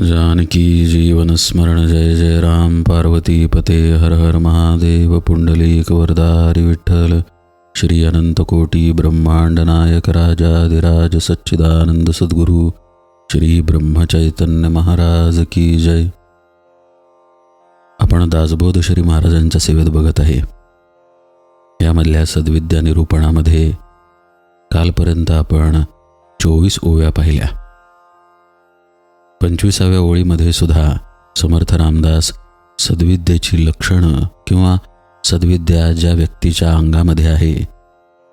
जानकी जीवन स्मरण जय जय राम। पार्वती पते हर हर महादेव। पुंडलिक वरदारी विठ्ठल। श्री अनंतकोटी ब्रह्मांड नायक राजाधिराज सच्चिदानंद सद्गुरु। श्री ब्रह्मचैतन्य महाराज की जय। आपण दासबोध श्री महाराजांच्या सेवेत बघत आहे. यामधल्या सद्विद्या निरूपणामध्ये कालपर्यंत आपण चोवीस ओव्या पाहिल्या. पंचवीसाव्या ओळीमध्ये सुद्धा समर्थ रामदास सद्विद्येची लक्षणं किंवा सद्विद्या ज्या व्यक्तीच्या अंगामध्ये आहे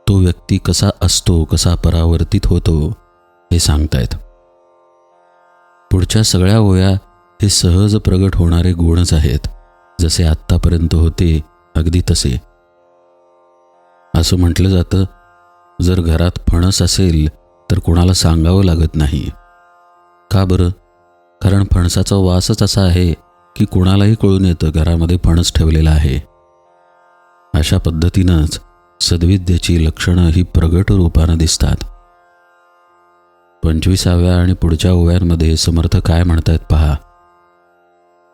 तो व्यक्ती कसा असतो कसा परावर्तित होतो हे सांगतायत. पुढच्या सगळ्या ओव्या हे सहज प्रगट होणारे गुणच आहेत जसे आत्तापर्यंत होते अगदी तसे. असं म्हटलं जातं जर घरात फणस असेल तर कोणाला सांगावं लागत नाही. का बरं? कारण फणसाचा वासच असा आहे की कुणालाही कळून येतं घरामध्ये फणस ठेवलेला आहे. अशा पद्धतीनंच सद्विद्येची लक्षणं ही प्रगट रूपानं दिसतात. पंचवीसाव्या आणि पुढच्या ओव्यांमध्ये समर्थ काय म्हणतायत पहा.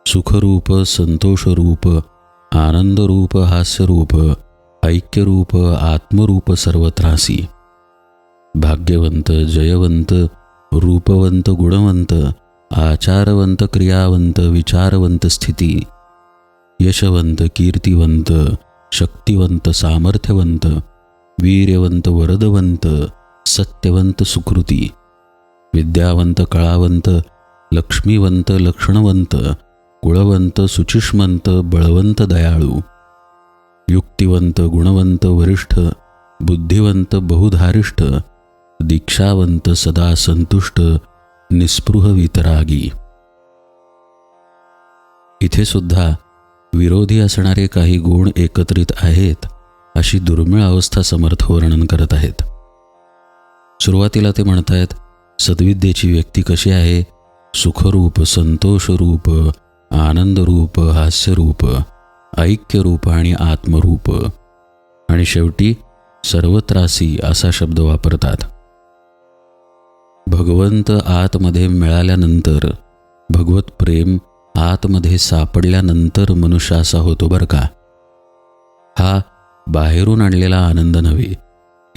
सुखरूप संतोषरूप आनंदरूप हास्यरूप ऐक्यरूप आत्मरूप सर्वत्रासी. भाग्यवंत जयवंत रूपवंत गुणवंत आचारवंत क्रियावंत विचारवंत स्थिती यशवंत कीर्तिवंत शक्तिवंत सामर्थ्यवंत वीर्यवंत वरदवंत सत्यवंत सुकृती विद्यावंत कळावंत लक्ष्मीवंत लक्षणवंत कुळवंत सुचिष्मंत बळवंत दयाळू युक्तिवंत गुणवंत वरिष्ठ बुद्धिवंत बहुधारिष्ठ दीक्षावंत सदा संतुष्ट निस्पृह वितरागी इथे सुद्धा विरोधी असणारे काही गुण एकत्रित आहेत अशी दुर्मिळ अवस्था समर्थ वर्णन करत आहेत. सुरुवातीला ते म्हणतायत सद्विद्येची व्यक्ती कशी आहे? सुखरूप संतोषरूप आनंदरूप हास्यरूप ऐक्यरूप आणि आत्मरूप. आणि शेवटी सर्वत्रासी असा शब्द वापरतात. भगवंत आतमध्ये मिळाल्यानंतर भगवत प्रेम आतमध्ये सापडल्यानंतर मनुष्य असा होतो बरं का? हा बाहेरून आणलेला आनंद नव्हे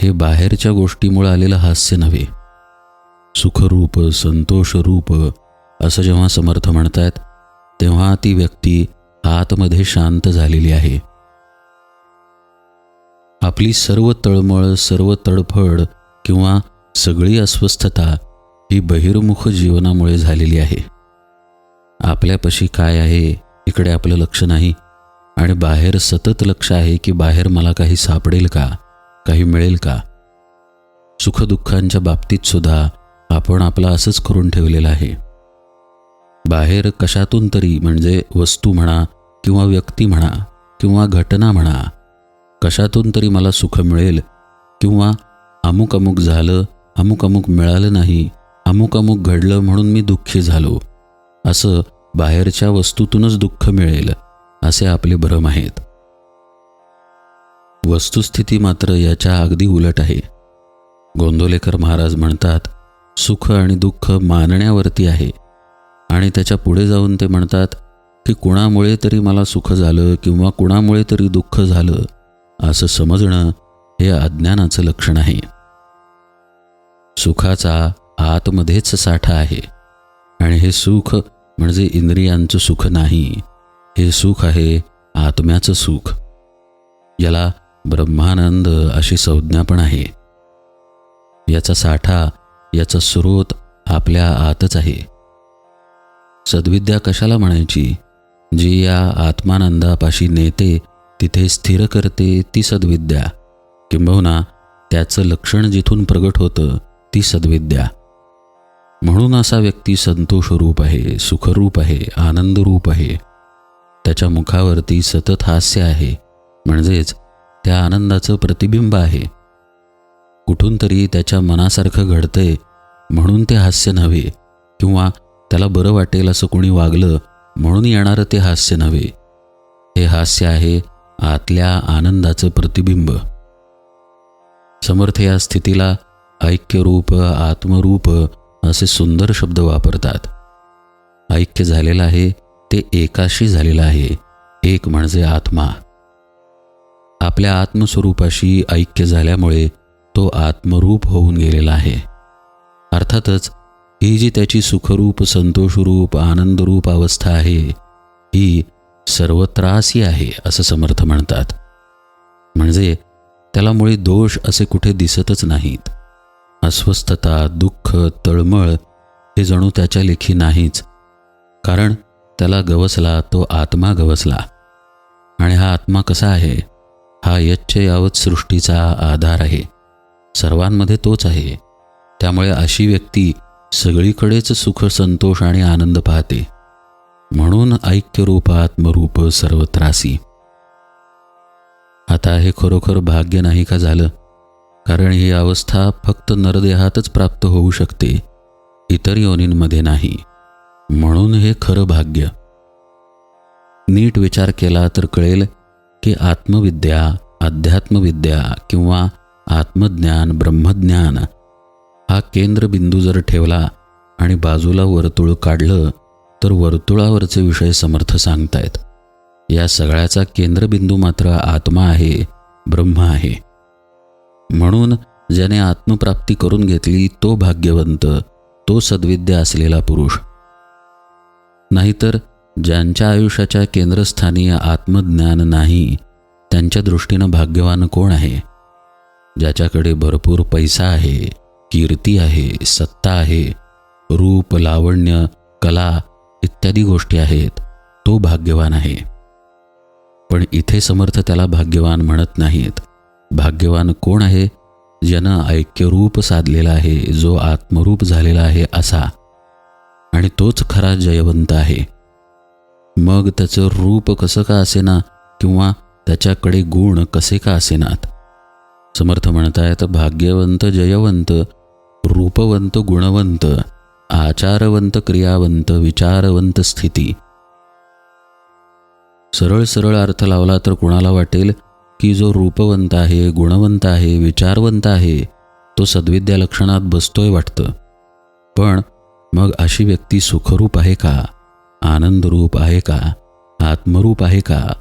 हे बाहेरच्या गोष्टीमुळे आलेलं हास्य नव्हे. सुखरूप संतोषरूप असं जेव्हा समर्थ म्हणतायत तेव्हा ती व्यक्ती आतमध्ये शांत झालेली आहे. आपली सर्व तळमळ सर्व तडफड किंवा सगळी अस्वस्थता ही बहिर्मुख जीवनामुळे झालेली आहे. आपल्यापाशी काय आहे इकडे आपलं लक्ष नाही आणि बाहेर सतत लक्ष आहे की बाहेर मला काही सापडेल का काही मिळेल का? सुखदुःखांच्या बाबतीत सुद्धा आपण आपलं असंच करून ठेवलेलं आहे. बाहेर कशातून तरी म्हणजे वस्तू म्हणा किंवा व्यक्ती म्हणा किंवा घटना म्हणा कशातून तरी मला सुख मिळेल किंवा अमुक अमुक झालं अमुक अमुक मिळालं नाही अमुक अमुक घडलं म्हणून मी दुःखी झालो. असं बाहेरच्या वस्तूतूनच दुःख मिळेल असे आपले भ्रम आहेत. वस्तुस्थिती मात्र याच्या अगदी उलट आहे. गोंदोलेकर महाराज म्हणतात सुख आणि दुःख मानण्यावरती आहे. आणि त्याच्या पुढे जाऊन ते म्हणतात की कुणामुळे तरी मला सुख झालं किंवा कुणामुळे तरी दुःख झालं असं समजणं हे अज्ञानाचं लक्षण आहे. सुखाचा आतमध्येच साठा आहे. आणि हे सुख म्हणजे इंद्रियांचं सुख नाही. हे सुख आहे आत्म्याचं सुख. याला ब्रह्मानंद अशी संज्ञा पण आहे. याचा साठा याचा स्रोत आपल्या आतच आहे. सद्विद्या कशाला म्हणायची? जी या आत्मानंदापाशी नेते तिथे स्थिर करते ती सद्विद्या. किंबहुना त्याचं लक्षण जिथून प्रगट होतं ती सद्विद्या. म्हणून असा व्यक्ती संतोषरूप आहे सुखरूप आहे आनंदरूप आहे. त्याच्या मुखावरती सतत हास्य आहे म्हणजेच त्या आनंदाचं प्रतिबिंब आहे. कुठून तरी त्याच्या मनासारखं घडतंय म्हणून ते हास्य नव्हे किंवा त्याला बरं वाटेल असं कोणी वागलं म्हणून येणारं ते हास्य नव्हे. हे हास्य आहे आतल्या आनंदाचं प्रतिबिंब. समर्थ या स्थितीला ऐक्यरूप आत्मरूप असे सुंदर शब्द वापरतात. ऐक्य झालेलं आहे ते एकाशी झालेलं आहे. एक म्हणजे आत्मा. आपल्या आत्मस्वरूपाशी ऐक्य झाल्यामुळे तो आत्मरूप होऊन गेलेला आहे. अर्थातच ही जी त्याची सुखरूप संतोषरूप आनंदरूप अवस्था आहे ही सर्वत्रासी आहे असं समर्थ म्हणतात. म्हणजे त्याला मुळी दोष असे कुठे दिसतच नाहीत. अस्वस्थता दुःख तळमळ हे जणू त्याच्या लेखी नाहीच. कारण त्याला गवसला तो आत्मा गवसला. आणि हा आत्मा कसा आहे? हा यच्च यावत सृष्टीचा आधार आहे. सर्वांमध्ये तोच आहे. त्यामुळे अशी व्यक्ती सगळीकडेच सुख संतोष आणि आनंद पाहते. म्हणून ऐक्यरूप आत्मरूप सर्वत्रासी. आता हे खरोखर भाग्य नाही का झालं? कारण ही अवस्था फक्त नरदेहातच प्राप्त होऊ शकते इतर योनींमध्ये नाही. म्हणून हे खरं भाग्य. नीट विचार केला तर कळेल की आत्मविद्या अध्यात्मविद्या किंवा आत्मज्ञान ब्रह्मज्ञान हा केंद्रबिंदू जर ठेवला आणि बाजूला वर्तुळ काढलं तर वर्तुळावरचे विषय समर्थ सांगतायत. या सगळ्याचा केंद्रबिंदू मात्र आत्मा आहे ब्रह्म आहे. म्हणून ज्याने आत्मप्राप्ती करून घेतली तो भाग्यवंत तो सद्विद्या असलेला पुरुष. नाहीतर ज्यांच्या आयुष्याच्या केंद्रस्थानी आत्मज्ञान नाही त्यांच्या दृष्टीनं भाग्यवान कोण आहे? ज्याच्याकडे भरपूर पैसा आहे कीर्ती आहे सत्ता आहे रूप लावण्य कला इत्यादी गोष्टी आहेत तो भाग्यवान आहे. पण इथे समर्थ त्याला भाग्यवान म्हणत नाहीत. भाग्यवान कोण आहे ज्यानं ऐक्यरूप साधलेला आहे जो आत्मरूप झालेला आहे असा. आणि तोच खरा जयवंत आहे. मग त्याचं रूप कसं का असेना किंवा त्याच्याकडे गुण कसे का असेनात? समर्थ म्हणतायत भाग्यवंत जयवंत रूपवंत गुणवंत आचारवंत क्रियावंत विचारवंत स्थिती. सरळ सरळ अर्थ लावला तर कुणाला वाटेल? की जो रूपवंत आहे गुणवंत आहे विचारवंत आहे तो सद्विद्या लक्षणात बसतोय वाटतं. पण मग अशी व्यक्ती सुखरूप आहे का? आनंदरूप आहे का? आत्मरूप आहे का?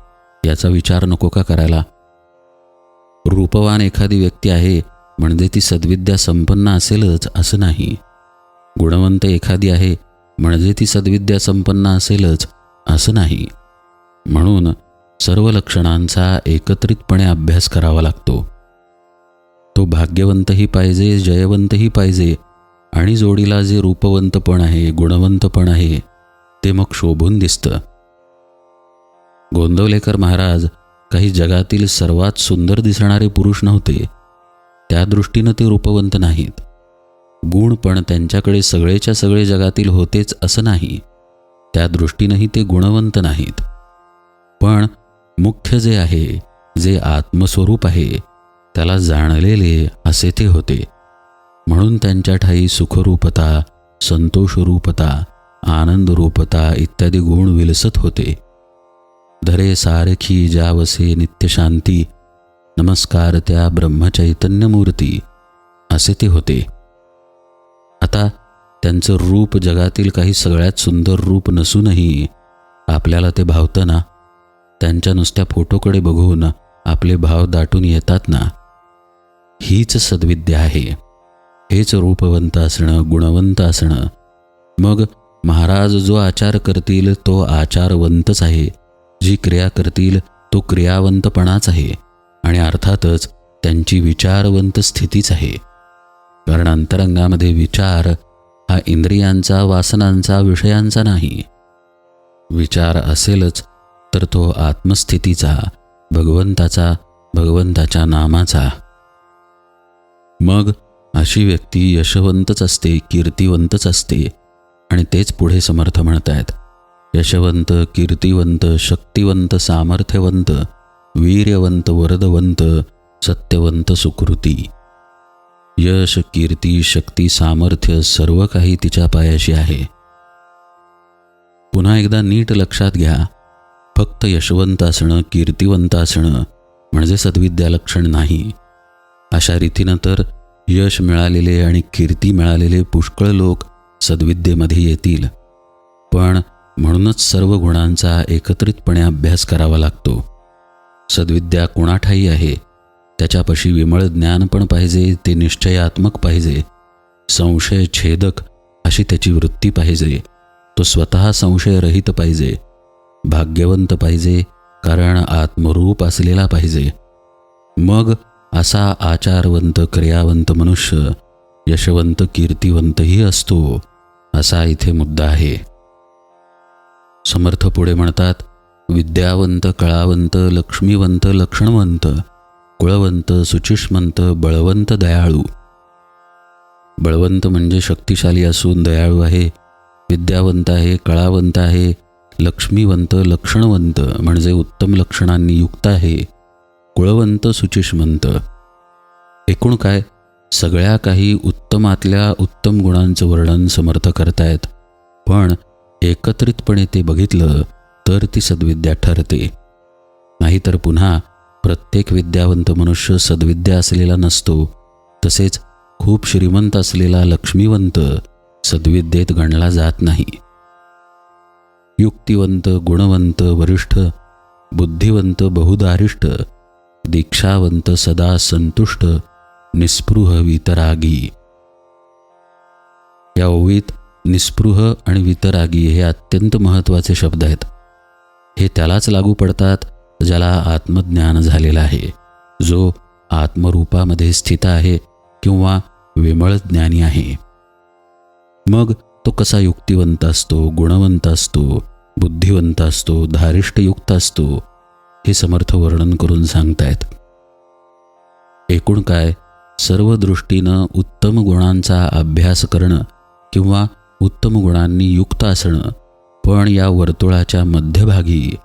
याचा विचार नको का करायला? रूपवान एखादी व्यक्ती आहे म्हणजे ती सद्विद्या संपन्न असेलच असं नाही. गुणवंत एखादी आहे म्हणजे ती सद्विद्या संपन्न असेलच असं नाही. म्हणून सर्व लक्षणांचा एकत्रितपणे अभ्यास करावा लागतो. तो भाग्यवंतही पाहिजे जयवंतही पाहिजे आणि जोडीला जे रूपवंत पण आहे गुणवंत पण आहे ते मग शोभून दिसतं. गोंदवलेकर महाराज काही जगातील सर्वात सुंदर दिसणारे पुरुष नव्हते. त्या दृष्टीनं ते रूपवंत नाहीत. गुण पण त्यांच्याकडे सगळेच्या सगळे जगातील होतेच असं नाही. त्या दृष्टीनंही ते गुणवंत नाहीत. पण मुख्य जे आहे जे आत्मस्वरूप आहे त्याला जाणलेले असे ते होते. म्हणून त्यांच्या ठाई सुखरूपता संतोषरूपता आनंदरूपता इत्यादी गुण विलसत होते. धरे सारखी जावसे नित्यशांती नमस्कार त्या ब्रह्मचैतन्यमूर्ती असे ते होते. आता त्यांचं रूप जगातील काही सगळ्यात सुंदर रूप नसूनही आपल्याला ते भावतं ना? त्यांच्या नुसत्या फोटोकडे बघून आपले भाव दाटून येतात ना? हीच सद्विद्या आहे. हेच रूपवंत असणं गुणवंत असणं. मग महाराज जो आचार करतील तो आचारवंतच आहे. जी क्रिया करतील तो क्रियावंतपणाच आहे. आणि अर्थातच त्यांची विचारवंत स्थितीच आहे. कारण अंतरंगामध्ये विचार हा इंद्रियांचा वासनांचा विषयांचा नाही. विचार असेलच तर तो आत्मस्थितीचा भगवंताचा भगवंताच्या नामाचा. मग अशी व्यक्ती यशवंतच असते कीर्तिवंतच असते आणि तेच पुढे समर्थ म्हणतायत. यशवंत कीर्तिवंत शक्तिवंत सामर्थ्यवंत वीर्यवंत वरदवंत सत्यवंत सुकृती. यश कीर्ती शक्ती सामर्थ्य सर्व काही तिच्या पायाशी आहे. पुन्हा एकदा नीट लक्षात घ्या. फक्त यशवंत असणं कीर्तिवंत असणं म्हणजे सद्विद्या लक्षण नाही. अशा रीतीनं तर यश मिळालेले आणि कीर्ती मिळालेले पुष्कळ लोक सद्विद्येमध्ये येतील. पण म्हणूनच सर्व गुणांचा एकत्रितपणे अभ्यास करावा लागतो. सद्विद्या कुणाठाई आहे? त्याच्यापाशी विमळ ज्ञान पण पाहिजे ते निश्चयात्मक पाहिजे. संशय छेदक अशी त्याची वृत्ती पाहिजे. तो स्वतः संशयरहित पाहिजे. भाग्यवंत पाहिजे कारण आत्मरूप असलेला पाहिजे. मग असा आचारवंत क्रियावंत मनुष्य यशवंत कीर्तिवंतही असतो असा इथे मुद्दा आहे. समर्थ पुढे म्हणतात विद्यावंत कळावंत लक्ष्मीवंत लक्षणवंत कुळवंत सुचिष्मंत बळवंत दयाळू. बळवंत म्हणजे शक्तिशाली असून दयाळू आहे विद्यावंत आहे कळावंत आहे लक्ष्मीवंत लक्षणवंत म्हणजे उत्तम लक्षणांनी युक्त आहे. कुळवंत सुचिष्मंत एकूण काय? सगळ्या काही उत्तमातल्या उत्तम गुणांचं वर्णन समर्थ करतायत. पण एकत्रितपणे ते बघितलं तर ती सद्विद्या ठरते. नाहीतर पुन्हा प्रत्येक विद्यावंत मनुष्य सद्विद्या असलेला नसतो. तसेच खूप श्रीमंत असलेला लक्ष्मीवंत सद्विद्येत गणला जात नाही. युक्तिवंत गुणवंत वरिष्ठ बुद्धिवंत बहुदारिष्ट दीक्षावंत सदा संतुष्ट निस्पृह वितरागी. या ओवीत निस्पृह आणि वितरागी हे अत्यंत महत्त्वाचे शब्द आहेत. हे त्यालाच लागू पडतात ज्याला आत्मज्ञान झालेलं आहे. जो आत्मरूपामध्ये स्थित आहे किंवा विमळ ज्ञानी आहे. मग तो कसा युक्तिवंत असतो गुणवंत असतो? बुद्धिवंत असतो धारिष्टयुक्त असतो हे समर्थ वर्णन करून सांगतायत. एकूण काय सर्व दृष्टीनं उत्तम गुणांचा अभ्यास करणं किंवा उत्तम गुणांनी युक्त असणं पण या वर्तुळाच्या मध्यभागी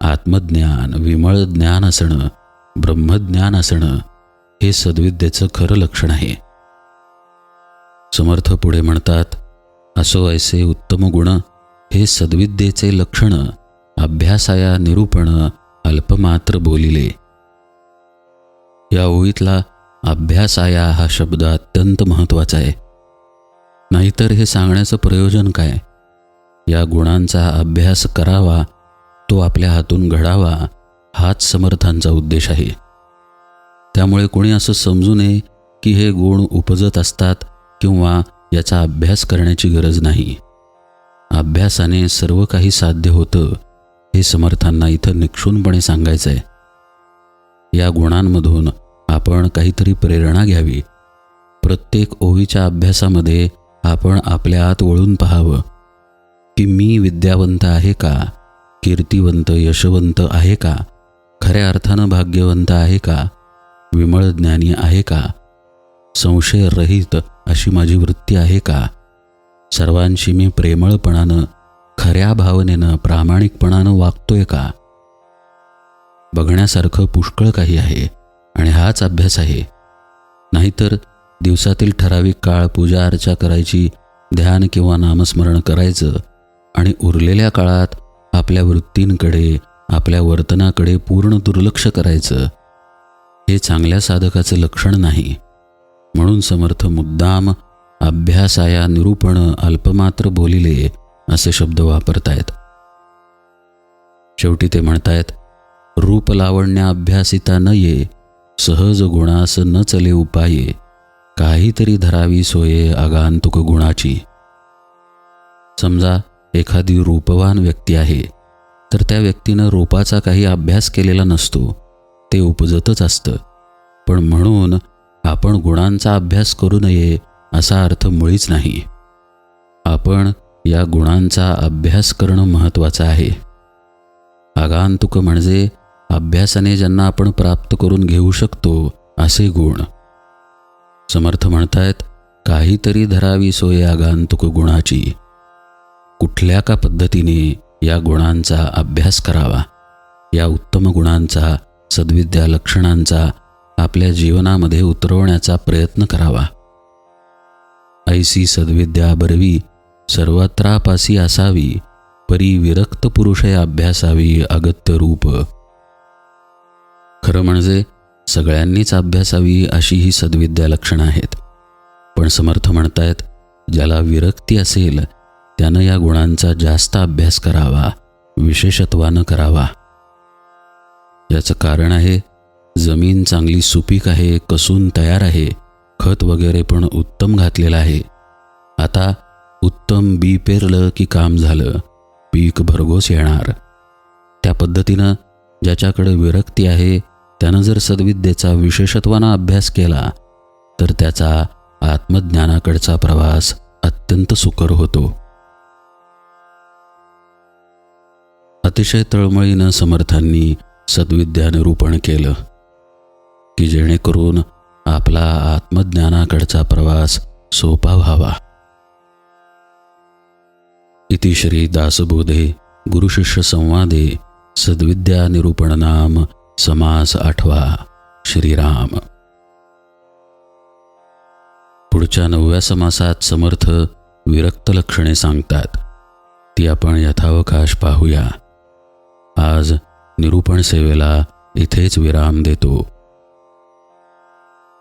आत्मज्ञान विमळ ज्ञान असणं ब्रह्मज्ञान असणं हे सद्विद्येचं खरं लक्षण आहे. समर्थ पुढे म्हणतात असो ऐसे उत्तम गुण हे सद्विद्येचे लक्षण अभ्यासाया निरूपण अल्पमात्र बोलिले. या ओळीतला अभ्यासाया हा शब्द अत्यंत महत्त्वाचा आहे. नाहीतर हे सांगण्याचं प्रयोजन काय? या गुणांचा अभ्यास करावा तो आपल्या हातून घडावा हाच समर्थांचा उद्देश आहे. त्यामुळे कोणी असं समजू नये की हे गुण उपजत असतात किंवा याचा अभ्यास करण्याची गरज नाही. अभ्यासाने सर्व काही साध्य होतं हे समर्थांना इथं निक्षूनपणे सांगायचं आहे या गुणांमधून आपण काहीतरी प्रेरणा घ्यावी. प्रत्येक ओवीच्या अभ्यासामध्ये आपण आपल्या आत वळून पाहावं की मी विद्यावंत आहे का कीर्तिवंत यशवंत आहे का खऱ्या अर्थानं भाग्यवंत आहे का विमळ ज्ञानी आहे का संशयरहित अशी माझी वृत्ती आहे का सर्वांशी मी प्रेमळपणानं खऱ्या भावनेनं प्रामाणिकपणानं वागतोय का? बघण्यासारखं पुष्कळ काही आहे आणि हाच अभ्यास आहे. नाहीतर दिवसातील ठराविक काळ पूजा अर्चा करायची ध्यान किंवा नामस्मरण करायचं आणि उरलेल्या काळात आपल्या वृत्तींकडे आपल्या वर्तनाकडे पूर्ण दुर्लक्ष करायचं हे चांगल्या साधकाचं लक्षण नाही. म्हणून समर्थ मुद्दाम अभ्यासाया निरूपण अल्पमात्र बोलिले असे शब्द वापरतायत. शेवटी ते म्हणतायत रूप लावण्या अभ्यासिता न ये सहज गुणास न चले उपाये काहीतरी धरावी सोये आगांतुक गुणाची. समजा एखादी रूपवान व्यक्ती आहे तर त्या व्यक्तीनं रूपाचा काही अभ्यास केलेला नसतो ते उपजतच असतं. पण म्हणून आपण गुणांचा अभ्यास करू नये असा अर्थ मुळीच नाही. आपण या गुणांचा अभ्यास करणं महत्त्वाचं आहे. आगांतुक म्हणजे अभ्यासाने ज्यांना आपण प्राप्त करून घेऊ शकतो असे गुण. समर्थ म्हणतायत काहीतरी धरावी सोय आगांतुक गुणाची. कुठल्या का पद्धतीने या गुणांचा अभ्यास करावा? या उत्तम गुणांचा सद्विद्या लक्षणांचा आपल्या जीवनामध्ये उतरवण्याचा प्रयत्न करावा. ऐसी सद्विद्या बरवी सर्वत्रापासी असावी परी विरक्त पुरुषे अभ्यासावी अगत्य रूप. खरं म्हणजे सगळ्यांनीच अभ्यासावी अशी ही सद्विद्या लक्षणं आहेत. पण समर्थ म्हणतायत ज्याला विरक्ती असेल त्यानं या गुणांचा जास्त अभ्यास करावा विशेषत्वानं करावा. याचं कारण आहे जमीन चांगली सुपीक आहे कसून तयार आहे खत वगैरे पण उत्तम घातलेलं आहे. आता उत्तम बी पेरलं की काम झालं पीक भरघोस येणार. त्या पद्धतीनं ज्याच्याकडे विरक्ती आहे त्यानं जर सद्विद्येचा विशेषत्वानं अभ्यास केला तर त्याचा आत्मज्ञानाकडचा प्रवास अत्यंत सुकर होतो. अतिशय तळमळीनं समर्थांनी सद्विद्या निरूपण केलं की जेणेकरून आपला आत्मज्ञानाकडचा प्रवास सोपा व्हावा. इतिश्री दासबोधे गुरुशिष्य संवादे सद्विद्या निरूपण नाम समास आठवा श्रीराम. पुढच्या नवव्या समासात समर्थ विरक्त लक्षणे सांगतात. ती आपण यथावकाश पाहूया. आज निरूपण सेवेला इथेच विराम देतो.